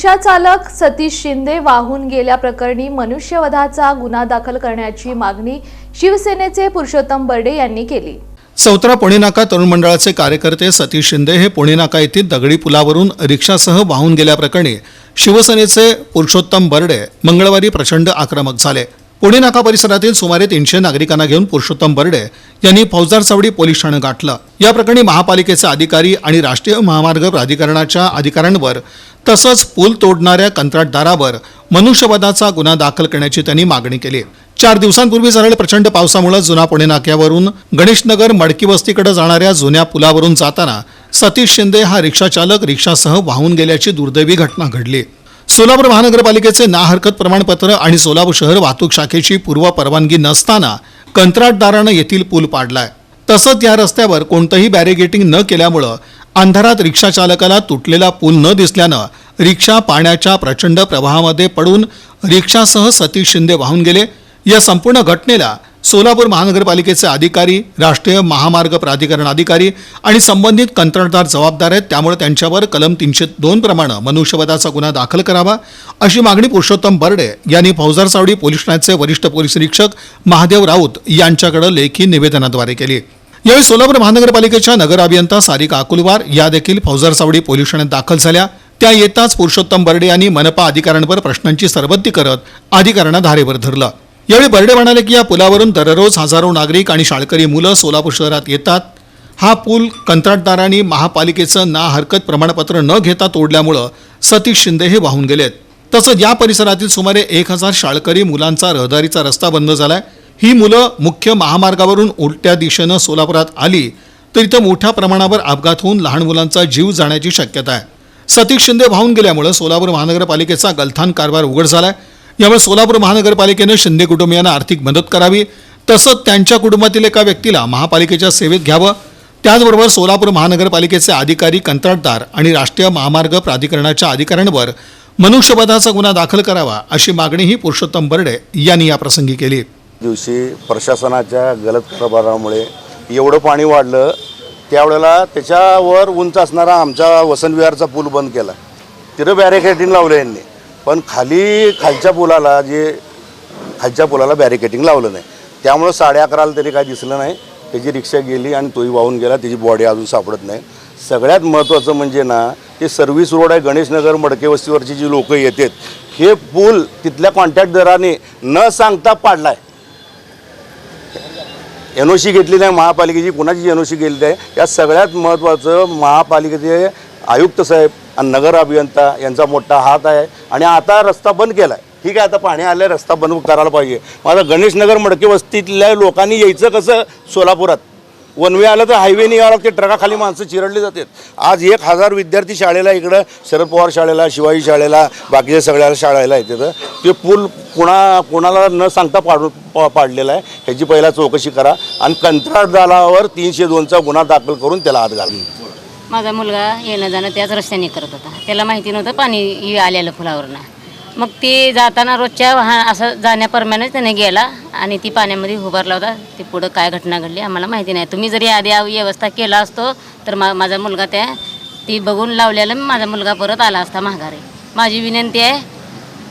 रिक्षा चालक सतीश शिंदे वाहून गेल्याप्रकरणी मनुष्यवधाचा गुन्हा दाखल करण्याची मागणी शिवसेनेचे पुरुषोत्तम बर्डे यांनी केली. चौथरा पुणे नाका तरुण मंडळाचे कार्यकर्ते सतीश शिंदे हे पुणे नाका येथील दगडी पुलावरून रिक्षासह वाहून गेल्याप्रकरणी शिवसेनेचे पुरुषोत्तम बर्डे मंगळवारी प्रचंड आक्रमक झाले. पुणे नाका परिसरातील सुमारे तीनशे नागरिकांना घेऊन पुरुषोत्तम बर्डे यांनी फौजदार चावडी पोलीस ठाणं गाठलं. या प्रकरणी महापालिकेचे अधिकारी आणि राष्ट्रीय महामार्ग प्राधिकरणाच्या अधिकाऱ्यांवर तसंच पूल तोडणाऱ्या कंत्राटदारावर मनुष्यवधाचा गुन्हा दाखल करण्याची त्यांनी मागणी केली. चार दिवसांपूर्वी झालेल्या प्रचंड पावसामुळे जुना पुणे नाक्यावरून गणेशनगर मडकी वस्तीकडे जाणाऱ्या जुन्या पुलावरून जाताना सतीश शिंदे हा रिक्षाचालक रिक्षासह वाहून गेल्याची दुर्दैवी घटना घडली. सोलापूर महानगरपालिकेचे ना हरकत प्रमाणपत्र आणि सोलापूर शहर वाहतूक शाखेची पूर्व परवानगी नसताना कंत्राटदारानं येथील पूल पाडलाय. तसंच या रस्त्यावर कोणतंही बॅरिगेटिंग न केल्यामुळं अंधारात रिक्षा चालकाला तुटलेला पूल न दिसल्यानं रिक्षा पाण्याच्या प्रचंड प्रवाहामध्ये पडून रिक्षासह सतीश शिंदे वाहून गेले. या संपूर्ण घटनेला सोलापूर महानगरपालिकेचे अधिकारी राष्ट्रीय महामार्ग प्राधिकरण अधिकारी आणि संबंधित कंत्राटदार जबाबदार आहेत. त्यामुळे त्यांच्यावर कलम तीनशे दोन प्रमाणे मनुष्यवधाचा गुन्हा दाखल करावा अशी मागणी पुरुषोत्तम बर्डे यांनी फौजार सावडी पोलीस ठाण्याचे वरिष्ठ पोलीस निरीक्षक महादेव राऊत यांच्याकडे लेखी निवेदनाद्वारे केली. यावेळी सोलापूर महानगरपालिकेच्या नगर अभियंता सारिका अकुलवार या देखील फौजदार सावडी पोलीस ठाण्यात दाखल झाल्या. त्या येताच पुरुषोत्तम बर्डे यांनी मनपा अधिकाऱ्यांवर प्रश्नांची सरबत्ती करत अधिकाऱ्यांना धारेवर धरलं. यावेळी बर्डे म्हणाले की या पुलावरून दररोज हजारो नागरिक आणि शाळकरी मुलं सोलापूर शहरात येतात. हा पूल कंत्राटदारांनी महापालिकेचं ना हरकत प्रमाणपत्र न घेता तोडल्यामुळं सतीश शिंदे हे वाहून गेलेत. तसंच या परिसरातील सुमारे एक हजार शाळकरी मुलांचा रहदारीचा रस्ता बंद झालाय. ही मुलं मुख्य महामार्गावरून उलट्या दिशेनं सोलापुरात आली तर इथं मोठ्या प्रमाणावर अपघात होऊन लहान मुलांचा जीव जाण्याची शक्यता आहे. सतीश शिंदे वाहून गेल्यामुळे सोलापूर महानगरपालिकेचा गलथान कारभार उघड झालाय. यामुळे सोलापूर महानगरपालिकेनं शिंदे कुटुंबियांना आर्थिक मदत करावी तसंच त्यांच्या कुटुंबातील एका व्यक्तीला महापालिकेच्या सेवेत घ्यावं. त्याचबरोबर सोलापूर महानगरपालिकेचे अधिकारी कंत्राटदार आणि राष्ट्रीय महामार्ग प्राधिकरणाच्या अधिकाऱ्यांवर मनुष्यवधाचा गुन्हा दाखल करावा अशी मागणीही पुरुषोत्तम बर्डे यांनी याप्रसंगी केली. दिवशी प्रशासनाच्या गलत कारभारामुळे एवढं पाणी वाढलं त्यावेळेला त्याच्यावर उंच असणारा आमचा वसंतविहारचा पूल बंद केला. तिथं बॅरिकेटिंग लावलं यांनी. पण खाली खालच्या पुलाला जे खालच्या पुलाला बॅरिकेटिंग लावलं नाही. त्यामुळं साडे अकराला तरी काय दिसलं नाही. त्याची रिक्षा गेली आणि तोही वाहून गेला त्याची बॉडी अजून सापडत नाही. सगळ्यात महत्त्वाचं म्हणजे ना ते सर्व्हिस रोड आहे गणेशनगर मडकेवस्तीवरची जी लोकं येतात हे पूल तिथल्या कॉन्ट्रॅक्टदाराने न सांगता पाडला आहे एन ओ सी घेतली आहे महापालिकेची कुणाची एन ओ सी गेलेली आहे या सगळ्यात महत्त्वाचं महापालिकेचे आयुक्त साहेब आणि नगर अभियंता यांचा मोठा हात आहे. आणि आता रस्ता बंद केला आहे ठीक आहे आता पाणी आलं रस्ता बंद करायला पाहिजे. माझा गणेशनगर मडके वस्तीतल्या लोकांनी यायचं कसं? सोलापुरात. वन वे आलं तर हायवेने यावं लागते. ट्रकाखाली माणसं चिरडली जातात. आज एक हजार विद्यार्थी शाळेला इकडं शरद पवार शाळेला शिवाजी शाळेला बाकीच्या सगळ्या शाळेला आहे तिथं ते पूल कुणा कुणाला न सांगता पाडू पा पाडलेला आहे. ह्याची पहिला चौकशी करा आणि कंत्राटदारावर तीनशे दोनचा गुन्हा दाखल करून त्याला हात घालून माझा मुलगा येणं जाणं त्याच रस्त्याने करत होता. त्याला माहिती नव्हतं पाणी आलेलं फुलावरनं मग ती जाताना रोजच्या वाहन असं जाण्याप्रमाणेच त्याने गेला आणि ती पाण्यामध्ये उभारला होता. ती पुढं काय घटना घडली आम्हाला माहिती नाही. तुम्ही जरी आधी व्यवस्था केला असतो तर मा माझा मुलगा त्या ती बघून लावलेलं माझा मुलगा परत आला असता माघारी. माझी विनंती आहे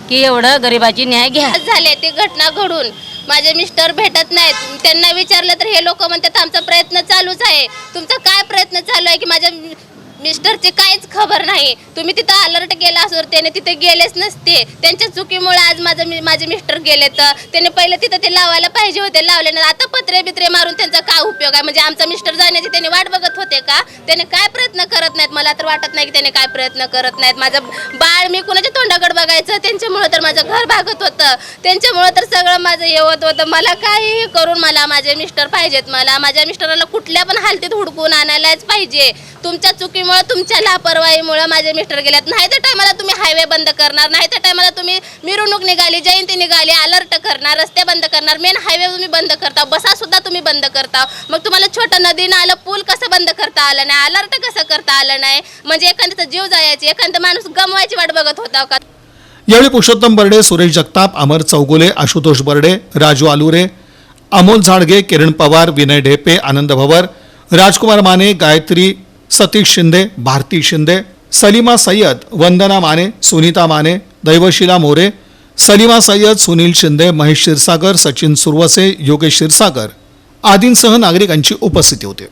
की एवढं गरिबाची न्याय घ्या. झाले ती घटना घडून. माझे मिस्टर भेटत नाहीत. त्यांना विचारलं तर हे लोक म्हणतात आमचा प्रयत्न चालूच आहे. तुमचा काय प्रयत्न चालू आहे की माझ्या मि- मिस्टरची काहीच खबर नाही. तुम्ही तिथं अलर्ट केला असो त्याने तिथे गेलेच नसते. त्यांच्या चुकीमुळे आज माझं मी- माझे मिस्टर गेले तर त्याने पहिले तिथं ते लावायला पाहिजे होते लावले नाही. आता पत्रे बित्रे मारून त्यांचा काय उपयोग आहे? म्हणजे आमचा मिस्टर जाण्याची त्याने वाट बघत होते का? त्याने काय प्रयत्न करत नाहीत? मला तर वाटत नाही की त्याने काय प्रयत्न करत नाहीत. माझं बाळ मी कुणाच्या तोंडाकडे बघायचं? त्यांच्यामुळं तर माझं घर भागत होतं. त्यांच्यामुळं तर सगळं माझं हे होत होतं. मला काही करून मला माझे मिस्टर पाहिजेत मला. माझ्या मिस्टरला कुठल्या पण हालतीत हुडकून आणायलाच पाहिजे. तुमच्या चुकीमुळे तुमच्या लापरवाहीमुळे माझे मिस्टर गेल्यात नाही त्या टायमाला तुम्ही हायवे बंद करणार नाही त्या टायमाला तुम्ही मिरवणूक निघाली जयंती निघाली अलर्ट करणार रस्ते बंद करणार. मेन हायवे तुम्ही बंद करता बसा सुद्धा तुम्ही बंद करता. मग तुम्हाला छोटं नदी आलं पूल कसं बंद करता आलं नाही? अलर्ट कसं करता आलं नाही? म्हणजे एखाद्याचा जीव जायची एखादा माणूस गमवायची वाट बघत होता का? यावेळी पुरुषोत्तम बर्डे सुरेश जगताप अमर चौगुले आशुतोष बर्डे राजू आलुरे अमोल झाडगे किरण पवार विनय ढेपे आनंद भवर राजकुमार माने गायत्री सतीश शिंदे भारती शिंदे सलीमा सय्यद वंदना माने सुनीता माने दैवशिला मोरे सलीमा सय्यद सुनील शिंदे महेश क्षीरसागर सचिन सुरवसे योगेश क्षीरसागर आदींसह नागरिकांची उपस्थिती होती.